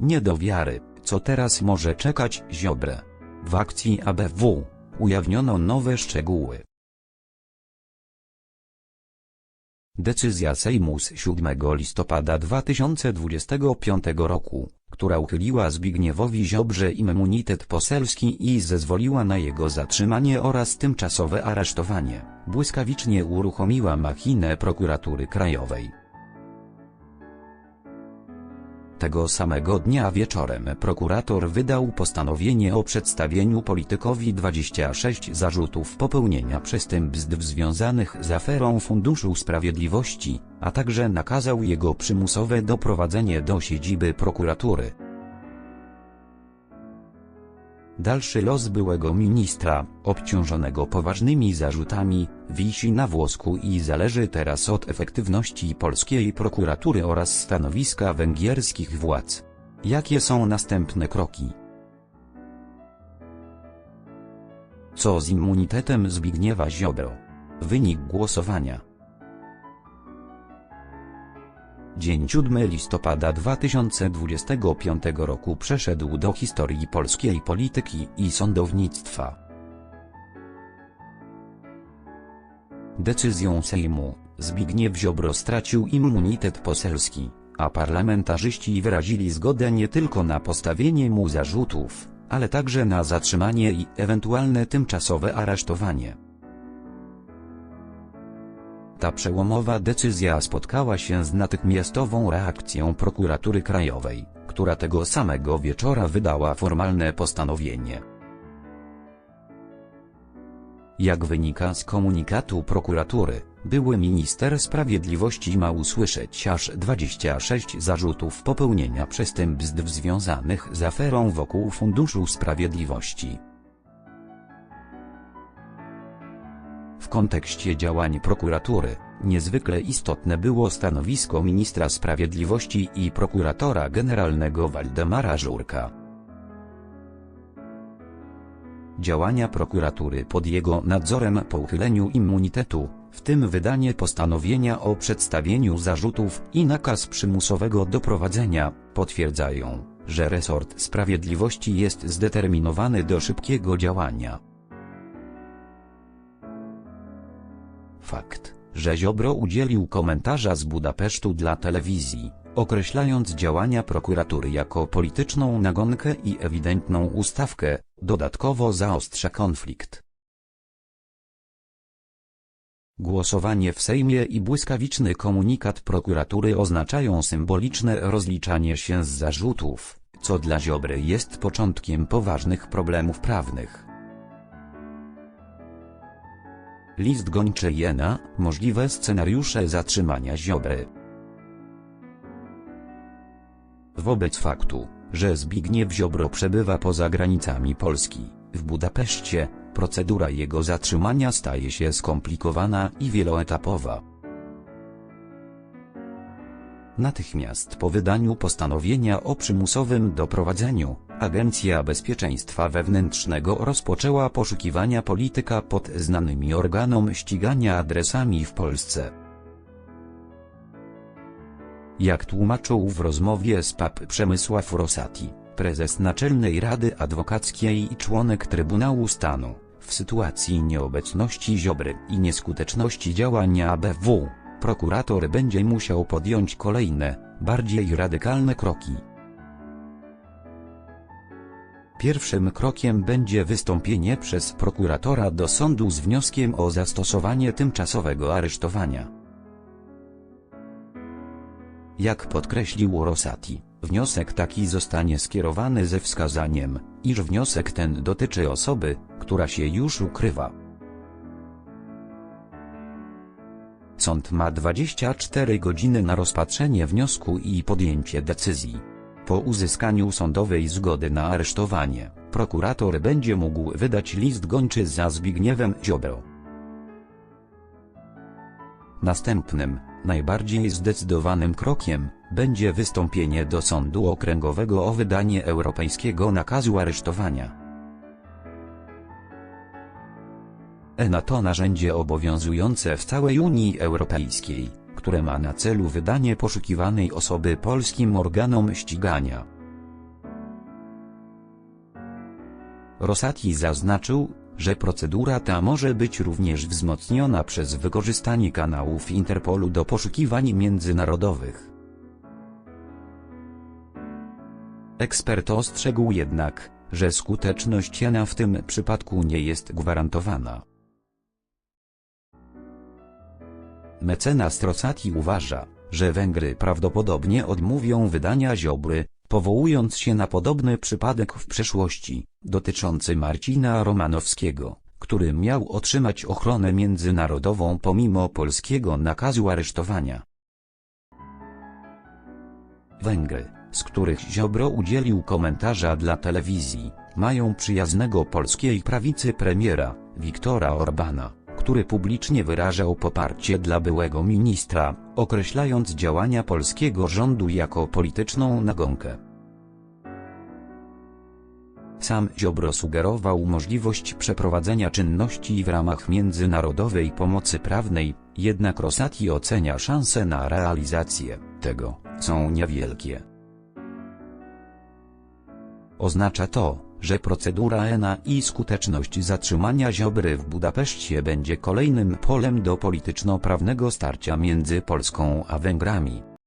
Nie do wiary, co teraz może czekać Ziobrę. W akcji ABW ujawniono nowe szczegóły. Decyzja Sejmu z 7 listopada 2025 roku, która uchyliła Zbigniewowi Ziobrze immunitet poselski i zezwoliła na jego zatrzymanie oraz tymczasowe aresztowanie, błyskawicznie uruchomiła machinę prokuratury krajowej. Tego samego dnia wieczorem prokurator wydał postanowienie o przedstawieniu politykowi 26 zarzutów popełnienia przestępstw związanych z aferą Funduszu Sprawiedliwości, a także nakazał jego przymusowe doprowadzenie do siedziby prokuratury. Dalszy los byłego ministra, obciążonego poważnymi zarzutami, wisi na włosku i zależy teraz od efektywności polskiej prokuratury oraz stanowiska węgierskich władz. Jakie są następne kroki? Co z immunitetem Zbigniewa Ziobro? Wynik głosowania Dzień 7 listopada 2025 roku przeszedł do historii polskiej polityki i sądownictwa. Decyzją Sejmu, Zbigniew Ziobro stracił immunitet poselski, a parlamentarzyści wyrazili zgodę nie tylko na postawienie mu zarzutów, ale także na zatrzymanie i ewentualne tymczasowe aresztowanie. Ta przełomowa decyzja spotkała się z natychmiastową reakcją prokuratury krajowej, która tego samego wieczora wydała formalne postanowienie. Jak wynika z komunikatu prokuratury, były minister sprawiedliwości ma usłyszeć aż 26 zarzutów popełnienia przestępstw związanych z aferą wokół Funduszu Sprawiedliwości. W kontekście działań prokuratury, niezwykle istotne było stanowisko ministra sprawiedliwości i prokuratora generalnego Waldemara Żurka. Działania prokuratury pod jego nadzorem po uchyleniu immunitetu, w tym wydanie postanowienia o przedstawieniu zarzutów i nakaz przymusowego doprowadzenia, potwierdzają, że resort sprawiedliwości jest zdeterminowany do szybkiego działania. Fakt, że Ziobro udzielił komentarza z Budapesztu dla telewizji, określając działania prokuratury jako polityczną nagonkę i ewidentną ustawkę, dodatkowo zaostrza konflikt. Głosowanie w Sejmie i błyskawiczny komunikat prokuratury oznaczają symboliczne rozliczanie się z zarzutów, co dla Ziobry jest początkiem poważnych problemów prawnych. List gończy Jena, możliwe scenariusze zatrzymania Ziobry. Wobec faktu, że Zbigniew Ziobro przebywa poza granicami Polski, w Budapeszcie, procedura jego zatrzymania staje się skomplikowana i wieloetapowa. Natychmiast po wydaniu postanowienia o przymusowym doprowadzeniu, Agencja Bezpieczeństwa Wewnętrznego rozpoczęła poszukiwania polityka pod znanymi organom ścigania adresami w Polsce. Jak tłumaczył w rozmowie z PAP Przemysław Rosati, prezes Naczelnej Rady Adwokackiej i członek Trybunału Stanu, w sytuacji nieobecności Ziobry i nieskuteczności działania ABW, prokurator będzie musiał podjąć kolejne, bardziej radykalne kroki. Pierwszym krokiem będzie wystąpienie przez prokuratora do sądu z wnioskiem o zastosowanie tymczasowego aresztowania. Jak podkreślił Rosati, wniosek taki zostanie skierowany ze wskazaniem, iż wniosek ten dotyczy osoby, która się już ukrywa. Sąd ma 24 godziny na rozpatrzenie wniosku i podjęcie decyzji. Po uzyskaniu sądowej zgody na aresztowanie, prokurator będzie mógł wydać list gończy za Zbigniewem Ziobro. Następnym, Najbardziej zdecydowanym krokiem będzie wystąpienie do sądu okręgowego o wydanie europejskiego nakazu aresztowania. ENA to narzędzie obowiązujące w całej Unii Europejskiej, które ma na celu wydanie poszukiwanej osoby polskim organom ścigania. Rosati zaznaczył, że procedura ta może być również wzmocniona przez wykorzystanie kanałów Interpolu do poszukiwań międzynarodowych. Ekspert ostrzegł jednak, że skuteczność Jana w tym przypadku nie jest gwarantowana. Mecenas Rosati uważa, że Węgry prawdopodobnie odmówią wydania Ziobry, powołując się na podobny przypadek w przeszłości, dotyczący Marcina Romanowskiego, który miał otrzymać ochronę międzynarodową pomimo polskiego nakazu aresztowania. Węgry, z których Ziobro udzielił komentarza dla telewizji, mają przyjaznego polskiej prawicy premiera, Viktora Orbana, który publicznie wyrażał poparcie dla byłego ministra, określając działania polskiego rządu jako polityczną nagonkę. Sam Ziobro sugerował możliwość przeprowadzenia czynności w ramach międzynarodowej pomocy prawnej, jednak Rosati ocenia szanse na realizację tego, są niewielkie. Oznacza to, że procedura ENA i skuteczność zatrzymania Ziobry w Budapeszcie będzie kolejnym polem do polityczno-prawnego starcia między Polską a Węgrami.